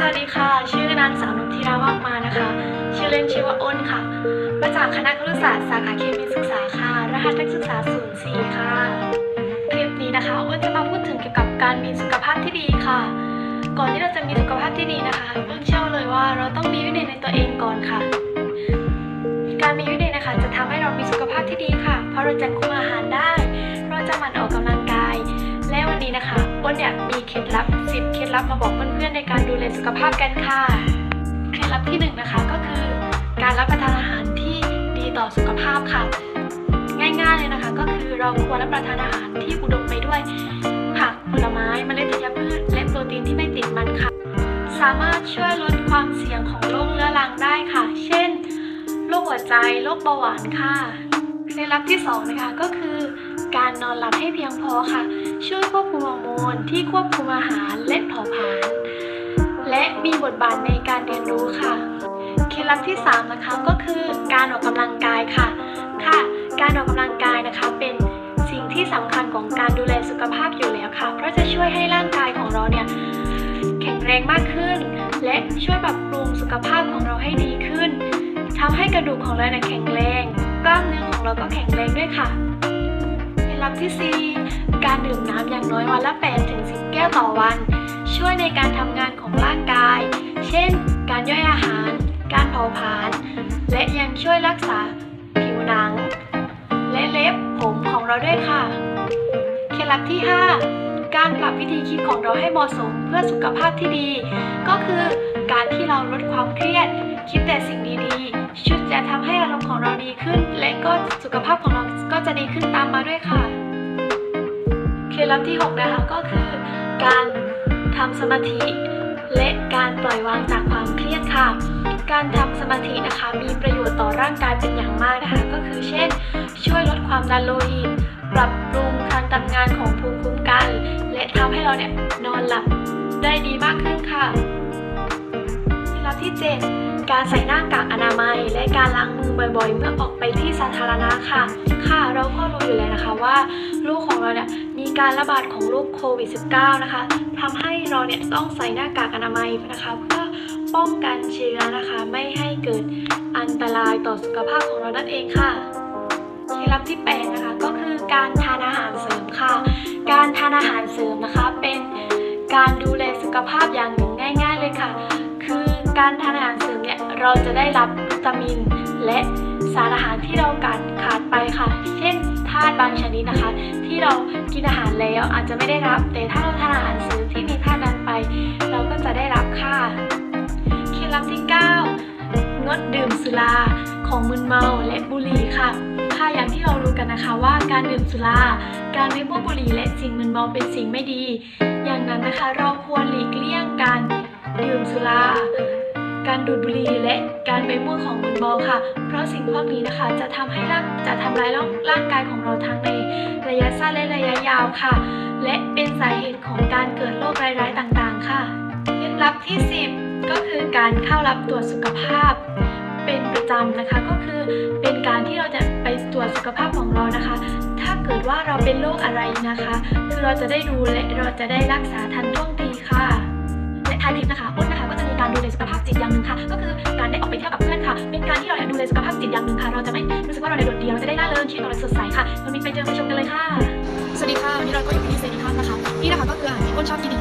สวัสดีค่ะ ชื่อนางสาวนุชธิรามากมานะคะ ชื่อเล่นชื่อว่าอ้นค่ะ มาจากคณะครุศาสตร์สาขาเคมีศึกษาค่ะ รหัสนักศึกษา 04 ค่ะ คลิปนี้นะคะ อ้นจะมาพูดถึงเกี่ยวกับการมีสุขภาพที่ดีค่ะ ก่อนที่เราจะมีสุขภาพที่ดีนะคะ อ้นเชื่อเลยว่าเราต้องมีวินัยในตัวเองก่อนค่ะ การมีวินัยนะคะ จะทำให้เรามีสุขภาพที่ดีค่ะ เพราะเราจะคุมอาหารได้ เราจะหมั่นออกกำลัง และวันนี้นะคะอ้นเนี่ยมีเคล็ดลับ 10 เคล็ดลับมาบอกเพื่อนๆในการดูแลสุขภาพกันค่ะ เคล็ดลับที่หนึ่งนะคะก็คือ การรับประทานอาหารที่ดีต่อสุขภาพค่ะ ง่ายๆเลยนะคะ ก็คือเราควรรับประทานอาหารที่อุดมไปด้วย ผักผลไม้เมล็ดธัญพืช และโปรตีนที่ไม่ติดมันค่ะ สามารถช่วยลดความเสี่ยงของโรคเรื้อรังได้ค่ะ เช่นโรคหัวใจโรคเบาหวานค่ะเคล็ดลับที่สองนะคะก็คือ การนอนหลับให้เพียงพอค่ะ ช่วยควบคุมฮอร์โมนที่ควบคุมอาหารและเผาผลาญและมีบทบาทในการเรียนรู้ค่ะ เคล็ดลับที่สามนะคะก็คือการออกกำลังกายค่ะ ค่ะ การออกกำลังกายนะคะเป็นสิ่งที่สำคัญของการดูแลสุขภาพอยู่แล้วค่ะ เพราะจะช่วยให้ร่างกายของเราเนี่ยแข็งแรงมากขึ้น และช่วยปรับปรุงสุขภาพของเราให้ดีขึ้นทำให้กระดูกของเราเนี่ยแข็งแรง กล้ามเนื้อของเราก็แข็งแรงด้วยค่ะ รับที่ 4 การดื่มน้ำอย่างน้อยวันละ8ถึง10 แก้วต่อวัน ช่วยในการทำงานของร่างกาย เช่น การย่อยอาหาร การเผาผลาญ และยังช่วยรักษาผิวหนัง และเล็บผมของเราด้วยค่ะ เคล็ดลับที่ 5 การปรับวิธีคิดของเราให้เหมาะสมเพื่อสุขภาพที่ดี ก็คือการที่เราลดความเครียด คิดแต่สิ่งดีๆ ชุดจะทำให้อารมณ์ของเราดีขึ้น และก็สุขภาพของเราก็จะดีขึ้นตามมาด้วยค่ะ ล็ดลับที่ 6 นะคะก็คือการทำสมาธิ และการปล่อยวางจากความเครียดค่ะ การทำสมาธินะคะมีประโยชน์ต่อร่างกายเป็นอย่างมากนะคะก็คือเช่น ช่วยลดความดันโลหิต ปรับปรุงการทำงานของภูมิคุ้มกัน และทำให้เราเนี่ยนอนหลับได้ดีมากขึ้นค่ะเคล็ดลับที่ 7 การใส่หน้ากากอนามัย และการล้างมือบ่อยๆ เมื่อออกไปที่สาธารณะค่ะ ค่ะเราก็รู้อยู่แล้วนะคะว่าลูกของเราเนี่ยมีการระบาดของโรคโควิด -19 นะคะทำให้เราเนี่ยต้องใส่หน้ากากอนามัยนะคะเพื่อป้องกันเชื้อนะคะไม่ให้เกิดอันตรายต่อสุขภาพของเรานั่นเองค่ะเคล็ดลับที่8นะคะก็คือการทานอาหารเสริมค่ะ การทานอาหารเสริมนะคะเป็นการดูแลสุขภาพอย่างหนึ่งง่าย ๆเลยค่ะ คือการทานอาหาร เราจะได้รับวิตามิน และสารอาหารที่เราขาดขาดไปค่ะ เช่นธาตุบางชนิดนะคะ ที่เรากินอาหารแล้วอาจจะไม่ได้รับ แต่ถ้าเราทานอาหารเสริมที่มีธาตุนั้นไป เราก็จะได้รับค่ะเคล็ดลับที่ 9 งดดื่มสุราของมึนเมาและบุหรี่ค่ะค่ะอย่างที่เรารู้กันนะคะว่าการดื่มสุรา การไม่พูดบุหรี่และสิ่งมึนเมาเป็นสิ่งไม่ดี อย่างนั้นนะคะเราควรหลีกเลี่ยงการดื่มสุรา การดูดบุหรี่และการไปมั่วของมึนเมาค่ะ เพราะสิ่งพวกนี้นะคะ จะทำให้ร่างจะทำร้ายร่างกายของเราทั้งในระยะสั้นและระยะยาวค่ะ และเป็นสาเหตุของการเกิดโรคร้ายๆต่างๆ ค่ะเคล็ดลับที่ 10 ก็คือการเข้ารับตรวจสุขภาพ เป็นประจำนะคะก็คือเป็นการที่เราจะไปตรวจสุขภาพของเรานะคะ ถ้าเกิดว่าเราเป็นโรคอะไรนะคะ คือเราจะได้ดูและเราจะได้รักษาทันท่วงทีค่ะและท้ายคลิปนะคะอ้นนะคะก็จะ การดูแลสุขภาพจิตอย่างหนึ่งค่ะ ก็คือการได้ออกไปเที่ยวกับเพื่อนค่ะ เป็นการที่เราเนี่ยดูแลสุขภาพจิตอย่างหนึ่งค่ะ เราจะไม่รู้สึกว่าเราในยโดดเดี่ยวเราจะได้ร่าเริงชีวิตของเราสดใสค่ะเรามีไปเจอไปชมกันเลยค่ะ สวัสดีค่ะวันนี้เราก็อยู่ที่เซนิคัสนะคะ นี่นะคะก็คืออาหารที่อ้นชอบกิน